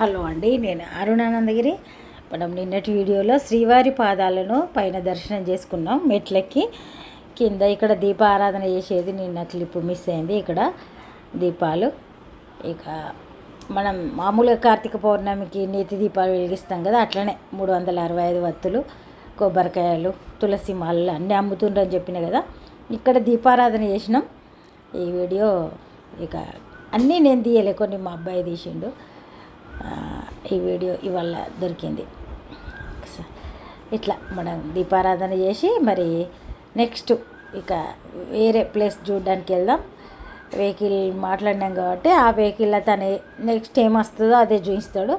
Hello అండి నేను అరుణానందగిరి. మనం నిన్నటి వీడియోలో శ్రీవారి పాదాలను పైన దర్శనం చేసుకున్నాం మెట్లెక్కి. కింద ఇక్కడ దీపారాధన చేసేది నిన్న క్లిప్ మిస్ అయింది ఇక్కడ దీపాలు. ఇక మనం మామూలుగా కార్తీక పౌర్ణమికి నేతి దీపాలు వెలిగిస్తాం కదా అట్లనే మూడు వందల అరవై ఐదు వత్తులు కొబ్బరికాయలు తులసి మాలలు అన్నీ అమ్ముతుండ్రని చెప్పిన కదా ఇక్కడ దీపారాధన చేసినాం. ఈ వీడియో ఇక అన్నీ నేను తీయలే కొన్ని మా అబ్బాయి తీసిండు. ఈ వీడియో ఇవాళ దొరికింది. స- ఇట్లా మనం దీపారాధన చేసి మరి నెక్స్ట్ ఇక వేరే ప్లేస్ చూడడానికి వెళ్దాం. వెహికల్ మాట్లాడినాం కాబట్టి ఆ వెహికల్ తను నెక్స్ట్ ఏం వస్తుందో అదే చూపిస్తాడు.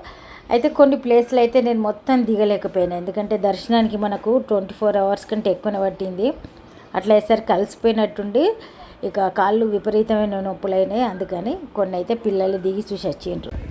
అయితే కొన్ని ప్లేస్లు అయితే నేను మొత్తం దిగలేకపోయాను. ఎందుకంటే దర్శనానికి మనకు ట్వంటీ ఫోర్ అవర్స్ కంటే ఎక్కువనే పట్టింది. అట్లా వేసరికి కలిసిపోయినట్టుండి ఇక కాళ్ళు విపరీతమైన నొప్పులైనాయి. అందుకని కొన్ని అయితే పిల్లలు దిగి చూసి వచ్చిండ్రు.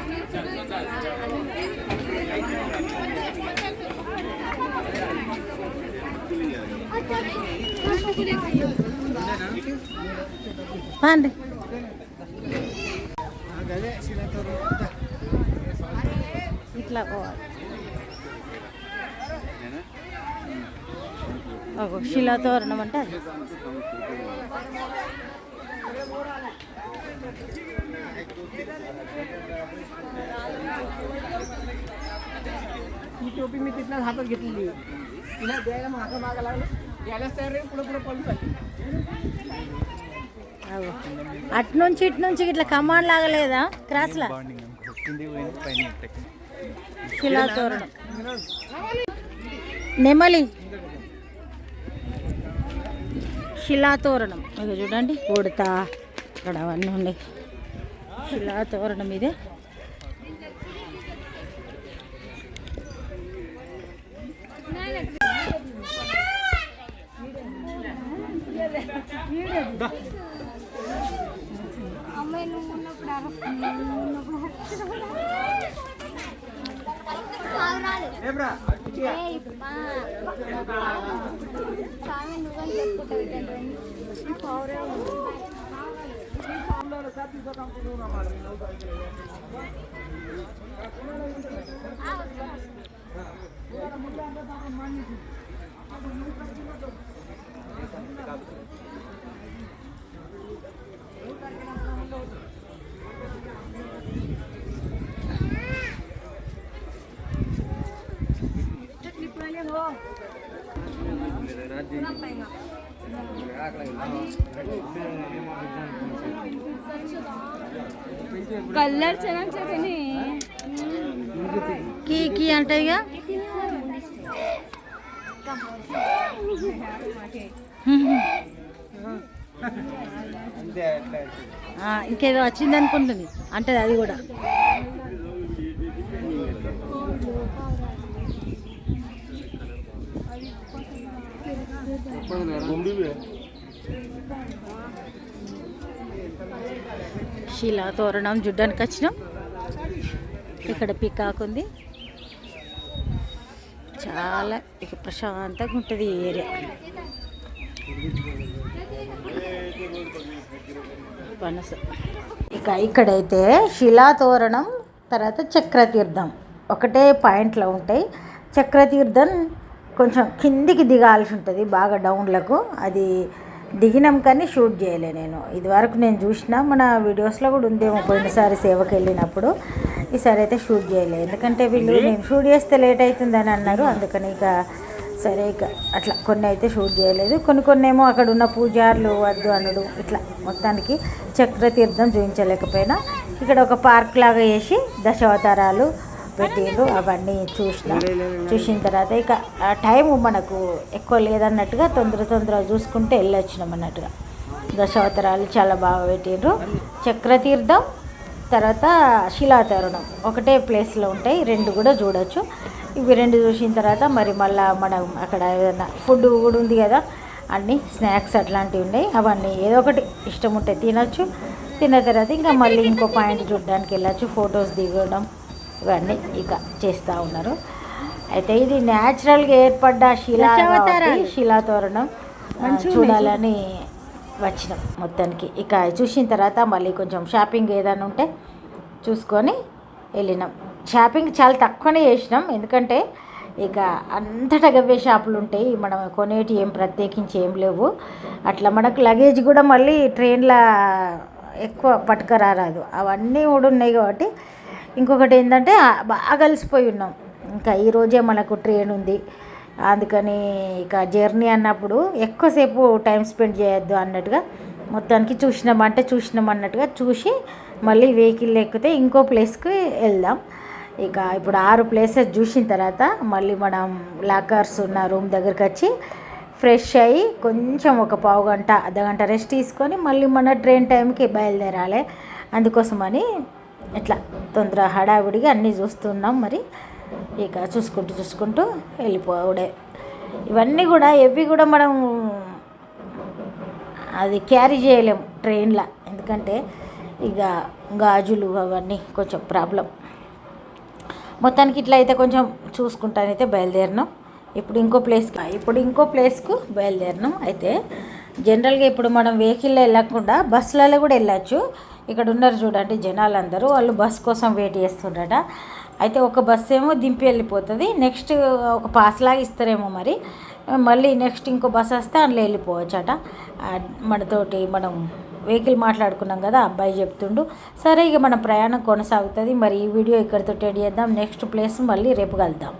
पांडे इथला अगो शिला तोरण म्हणतात. ही टोपी मी तिथलाच हातात घेतलेली. तिला द्यायला मागं मागं लागलं. అటు నుంచి ఇటు నుంచి ఇట్లా కమాండ్ లాగలేదా క్రాస్లా నెమలి. శిలాతోరణం ఇది చూడండి కొడతా అక్కడ అవన్నీ ఉండే శిలాతోరణం ఇదే. అమ్మాయి నువ్వు ఉన్నప్పుడు అరుస్తుంది నువ్వు ఉన్నప్పుడు కలర్ ಚೆನ್ನಾಗಿ ಚೆನ್ನಾಗಿ ಕೀ ఇంకేదో వచ్చింది అనుకుంటుంది. అంటే అది కూడా. శిలా తోరణం చూడ్డానికి వచ్చినాం. ఇక్కడ పికాక్ ఉంది. చాలా ఇక ప్రశాంతంగా ఉంటుంది ఈ ఏరియా. పనస ఇక ఇక్కడైతే శిలాతోరణం తర్వాత చక్రతీర్థం. ఒకటే పాయింట్లో ఉంటాయి. చక్రతీర్థం కొంచెం కిందికి దిగాల్సి ఉంటుంది బాగా డౌన్లకు అది దిగినాం కానీ షూట్ చేయలే నేను. ఇదివరకు నేను చూసిన మన వీడియోస్లో కూడా ఉందేమో పోయినసారి సేవకి వెళ్ళినప్పుడు. ఈసారి అయితే షూట్ చేయలే. ఎందుకంటే వీళ్ళు నేను షూట్ చేస్తే లేట్ అవుతుందని అన్నారు. అందుకని ఇక సరే ఇక అట్లా కొన్ని అయితే షూట్ చేయలేదు. కొన్ని కొన్ని ఏమో అక్కడ ఉన్న పూజారులు వద్దు అనడు. ఇట్లా మొత్తానికి చక్రతీర్థం చూపించలేకపోయినా ఇక్కడ ఒక పార్క్ లాగా వేసి దశావతారాలు పెట్టిండ్రు అవన్నీ చూసిన. చూసిన తర్వాత ఇక టైం మనకు ఎక్కువ లేదన్నట్టుగా తొందర తొందర చూసుకుంటే వెళ్ళొచ్చినాం అన్నట్టుగా. దశావతారాలు చాలా బాగా పెట్టిండ్రు. చక్రతీర్థం తర్వాత శిలాతరుణం. ఒకటే ప్లేస్లో ఉంటాయి రెండు కూడా చూడొచ్చు. ఇవి రెండు చూసిన తర్వాత మరి మళ్ళీ మనం అక్కడ ఏదైనా ఫుడ్ కూడా ఉంది కదా అన్నీ స్నాక్స్ అట్లాంటివి ఉన్నాయి. అవన్నీ ఏదో ఒకటి ఇష్టం ఉంటే తినొచ్చు. తిన్న తర్వాత ఇంకా మళ్ళీ ఇంకో పాయింట్ చూడడానికి వెళ్ళచ్చు ఫొటోస్ దిగడం. ఇవన్నీ ఇక చేస్తూ ఉన్నారు. అయితే ఇది న్యాచురల్గా ఏర్పడ్డ శిలా కాబట్టి శిలాతోరణం ఆ, చూడాలని వచ్చినాం మొత్తానికి. ఇక చూసిన తర్వాత మళ్ళీ కొంచెం షాపింగ్ ఏదైనా ఉంటే చూసుకొని వెళ్ళినాం. షాపింగ్ చాలా తక్కువనే చేసినాం. ఎందుకంటే ఇక అంతటా గవ్వే షాపులు ఉంటాయి. మనం కొనేటి ఏం ప్రత్యేకించి ఏం లేవు. అట్లా మనకు లగేజ్ కూడా మళ్ళీ ట్రైన్లో ఎక్కువ పట్టుకరారాదు. అవన్నీ కూడా ఉన్నాయి కాబట్టి ఇంకొకటి ఏంటంటే బాగా కలిసిపోయి ఉన్నాం. ఇంకా ఈరోజే మనకు ట్రైన్ ఉంది. అందుకని ఇక జర్నీ అన్నప్పుడు ఎక్కువసేపు టైం స్పెండ్ చేయొద్దు అన్నట్టుగా మొత్తానికి చూసినామంటే చూసినాం అన్నట్టుగా చూసి మళ్ళీ వెహికల్ ఎక్కితే ఇంకో ప్లేస్కి వెళ్దాం. ఇక ఇప్పుడు ఆరు ప్లేసెస్ చూసిన తర్వాత మళ్ళీ మనం లాకర్స్ ఉన్న రూమ్ దగ్గరికి వచ్చి ఫ్రెష్ అయ్యి కొంచెం ఒక పావు గంట అర్ధగంట రెస్ట్ తీసుకొని మళ్ళీ మన ట్రైన్ టైంకి బయలుదేరాలి. అందుకోసమని ఇట్లా తొందర హడావిడిగా అన్నీ చూస్తున్నాం మరి. ఇక చూసుకుంటూ చూసుకుంటూ వెళ్ళిపోవడే. ఇవన్నీ కూడా ఎవి కూడా మనం అది క్యారీ చేయలేం ట్రైన్లో. ఎందుకంటే ఇక గాజులు అవన్నీ కొంచెం ప్రాబ్లం. మొత్తానికి ఇట్లా అయితే కొంచెం చూసుకుంటానైతే బయలుదేరినాం. ఇప్పుడు ఇంకో ప్లేస్కి ఇప్పుడు ఇంకో ప్లేస్కు బయలుదేరినాం. అయితే జనరల్గా ఇప్పుడు మనం వెహికల్లో వెళ్ళకుండా బస్సులలో కూడా వెళ్ళచ్చు. ఇక్కడ ఉన్నారు చూడండి జనాలందరూ. వాళ్ళు బస్ కోసం వెయిట్ చేస్తుండట అయితే ఒక బస్ ఏమో దింపి వెళ్ళిపోతుంది. నెక్స్ట్ ఒక పాస్ లాగా ఇస్తారేమో మరి. మళ్ళీ నెక్స్ట్ ఇంకో బస్ వస్తే అందులో వెళ్ళిపోవచ్చట. మనతోటి మనం వెహికల్ మాట్లాడుకున్నాం కదా అబ్బాయి చెప్తుండు. సరే ఇక మన ప్రయాణం కొనసాగుతుంది. మరి ఈ వీడియో ఇక్కడితో ఎండ్ చేద్దాం. నెక్స్ట్ ప్లేస్ మళ్ళీ రేపు కలుద్దాం.